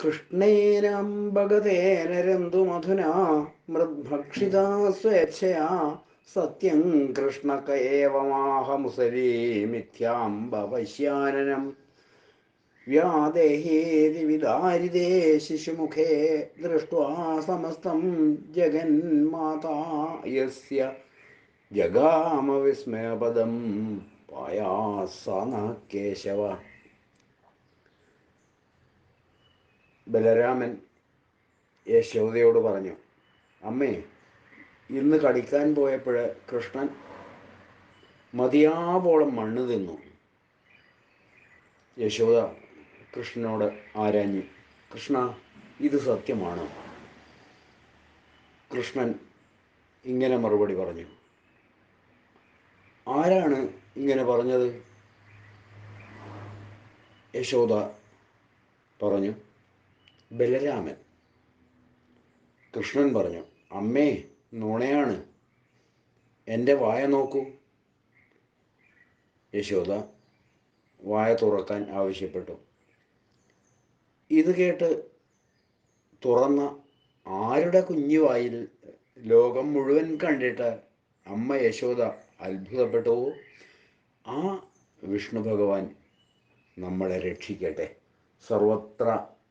കൃഷ്ണേനം ഭഗതേന രന്തുമധുനാ മൃദ്ഭക്ഷിതാ സ്വേച്ഛയാ സത്യം കൃഷ്ണക പശ്യാനനം വ്യാദേഹേതി വിദാരിതേ ശിശുമുഖേ ദൃഷ്ട്വാ സമസ്തം ജഗന്മാതാ വിസ്മയപദം പായാസന കേശവ. ബലരാമൻ യശോദയോട് പറഞ്ഞു അമ്മേ ഇന്ന് കടിക്കാൻ പോയപ്പോൾ കൃഷ്ണൻ മതിയാവോളം മണ്ണ് തിന്നു. യശോദ കൃഷ്ണനോട് ആരാഞ്ഞു കൃഷ്ണ ഇത് സത്യമാണ്? കൃഷ്ണൻ ഇങ്ങനെ മറുപടി പറഞ്ഞു ആരാണ് ഇങ്ങനെ പറഞ്ഞത്? യശോദ പറഞ്ഞു ബലരാമൻ. കൃഷ്ണൻ പറഞ്ഞു അമ്മേ നുണയാണ്. എന്റെ വായ നോക്കൂ. യശോദ വായ തുറക്കാൻ ആവശ്യപ്പെട്ടു. ഇത് കേട്ട് തുറന്ന ആരുടെ കുഞ്ഞു വായിൽ ലോകം മുഴുവൻ കണ്ടിട്ട് അമ്മ യശോദ അത്ഭുതപ്പെട്ടു. ആ വിഷ്ണു ഭഗവാൻ നമ്മളെ രക്ഷിക്കട്ടെ. സർവത്ര